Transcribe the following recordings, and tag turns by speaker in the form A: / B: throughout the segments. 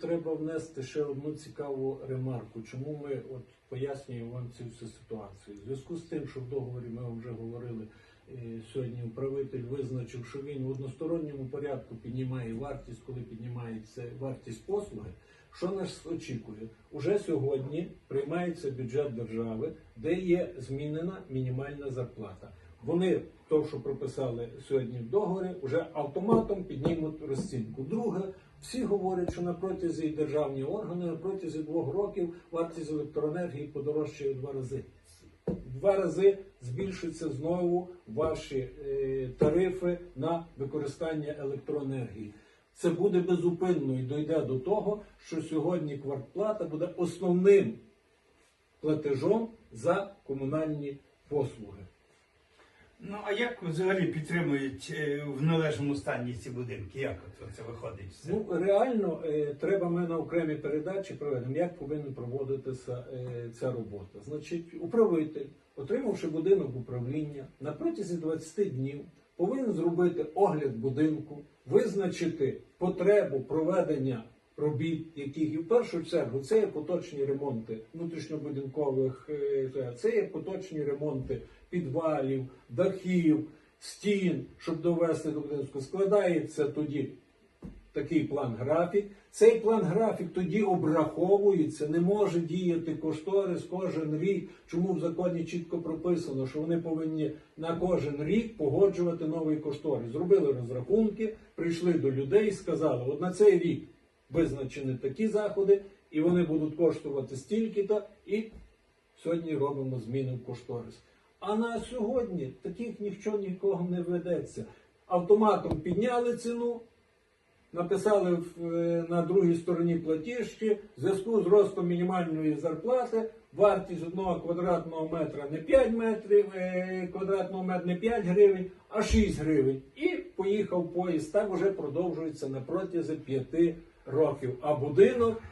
A: треба внести ще одну цікаву ремарку. Чому ми от пояснюємо вам цю всю ситуацію? В зв'язку з тим, що в договорі ми вже говорили е, сьогодні, управитель визначив, що він в односторонньому порядку піднімає вартість, коли піднімається вартість послуги. Що нас очікує? Уже сьогодні приймається бюджет держави, де є змінена мінімальна зарплата. Вони то, що прописали сьогодні в договорі, вже автоматом піднімуть розцінку. Друге, всі говорять, що на протязі державні органи на протязі двох років вартість електроенергії подорожчає в два рази. В Два рази збільшуються знову ваші е, тарифи на використання електроенергії. Це буде безупинно і дойде до того, що сьогодні квартплата буде основним платежом за комунальні послуги.
B: Ну а як взагалі підтримують е, в належному стані ці будинки? Як це виходить? все?
A: Ну реально е, треба ми на окремій передачі проведемо, як повинна проводитися е, ця робота. Значить, управитель, отримавши будинок управління, на протязі 20 днів повинен зробити огляд будинку, визначити потребу проведення робіт, яких і в першу чергу це є поточні ремонти внутрішньобудинкових, е, це є поточні ремонти підвалів, дахів, стін, щоб довести до будинку. Складається тоді такий план графік. Цей план графік тоді обраховується, не може діяти кошторис кожен рік. Чому в законі чітко прописано, що вони повинні на кожен рік погоджувати новий кошторис. Зробили розрахунки, прийшли до людей і сказали, от на цей рік визначені такі заходи, і вони будуть коштувати стільки-то, і сьогодні робимо зміни в кошторис. А на сьогодні таких нічого нікого не ведеться. Автоматом підняли ціну, написали е, на другій стороні платіжки, в зв'язку з ростом мінімальної зарплати, вартість одного квадратного метра не 5 метрів, е, квадратного метра не 5 гривень, а 6 гривень. І поїхав поїзд. Так вже продовжується на протязі 5 років. А будинок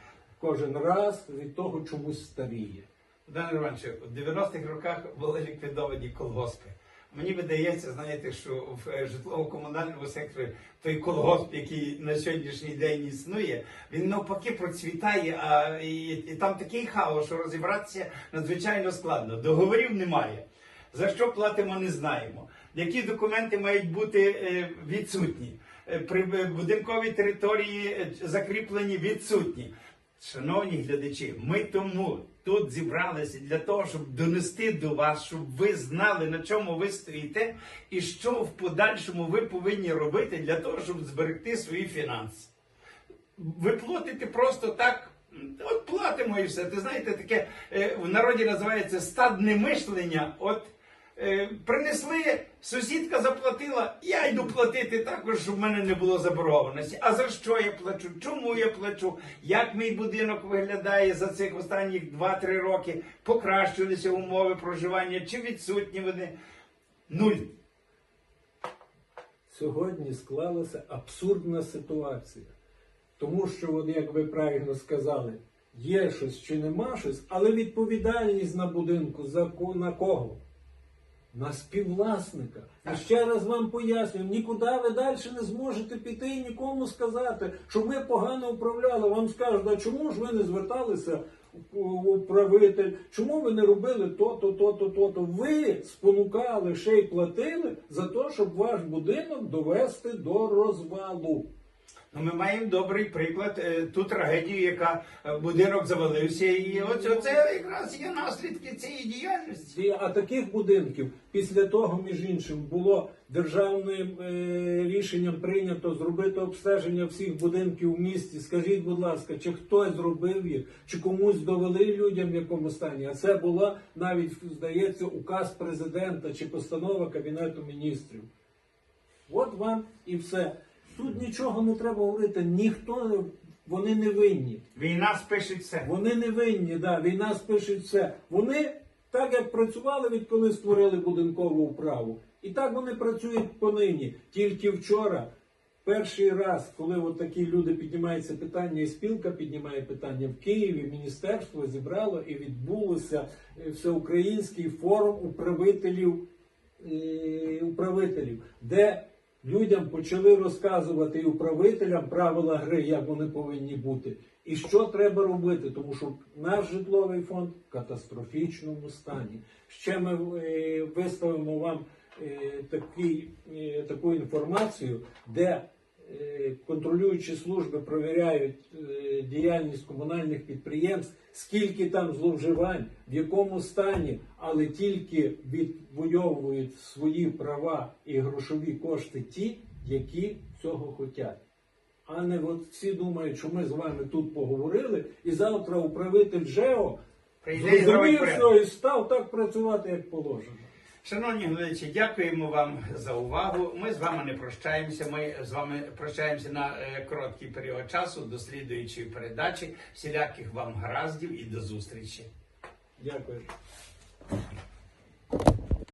A: кожен раз від того чомусь старіє.
B: Богдан Івановичу, у 90-х роках були ліквідовані колгоспи. Мені видається, знаєте, що в е, житлово-комунальному секторі той колгосп, який на сьогоднішній день існує, він навпаки процвітає, а і, і там такий хаос, що розібратися надзвичайно складно. Договорів немає. За що платимо, не знаємо. Які документи мають бути е, відсутні? Е, При е, території е, закріплені відсутні. Шановні глядачі, ми тому тут зібралися для того, щоб донести до вас, щоб ви знали, на чому ви стоїте, і що в подальшому ви повинні робити для того, щоб зберегти свої фінанси. Ви платите просто так. От платимо і все. Ти знаєте, таке в народі називається стадне мишлення. От принесли, сусідка заплатила, я йду платити також, щоб в мене не було заборгованості. А за що я плачу? Чому я плачу? Як мій будинок виглядає за цих останніх 2-3 роки? Покращилися умови проживання чи відсутні вони? Нуль.
A: Сьогодні склалася абсурдна ситуація. Тому що, от, як ви правильно сказали, є щось чи нема щось, але відповідальність на будинку за на кого? На співвласника. І ще раз вам пояснюю, нікуди ви далі не зможете піти і нікому сказати, що ми погано управляли. Вам скажуть, а чому ж ви не зверталися управитель, чому ви не робили то-то, то-то, то-то? Ви спонукали, ще й платили за те, щоб ваш будинок довести до розвалу.
B: Ну, ми маємо добрий приклад, е, ту трагедію, яка е, будинок завалився, і оце, оце якраз є наслідки цієї діяльності.
A: А таких будинків після того, між іншим, було державним е, рішенням прийнято зробити обстеження всіх будинків у місті. Скажіть, будь ласка, чи хтось зробив їх, чи комусь довели людям в якому стані? А це була навіть здається указ президента чи постанова кабінету міністрів. От вам і все. Тут нічого не треба говорити. Ніхто вони не винні.
B: Війна спише все.
A: Вони не винні, да, війна спишить все. Вони так як працювали, відколи створили будинкову управу. І так вони працюють понині. Тільки вчора, перший раз, коли от такі люди піднімаються питання, і спілка піднімає питання в Києві, міністерство зібрало і відбулося е, всеукраїнський форум управителів, е, управителів, де людям почали розказувати і управителям правила гри, як вони повинні бути, і що треба робити, тому що наш житловий фонд в катастрофічному стані. Ще ми е, виставимо вам е, такий, е, таку інформацію, де контролюючі служби провіряють діяльність комунальних підприємств, скільки там зловживань, в якому стані, але тільки відвоюють свої права і грошові кошти ті, які цього хочуть. А не от всі думають, що ми з вами тут поговорили, і завтра управитель ЖЕО зрозумів що і став так працювати, як положено.
B: Шановні глядачі, дякуємо вам за увагу. Ми з вами не прощаємося. Ми з вами прощаємося на е, короткий період часу до слідуючої передачі. Всіляких вам гараздів і до зустрічі.
A: Дякую.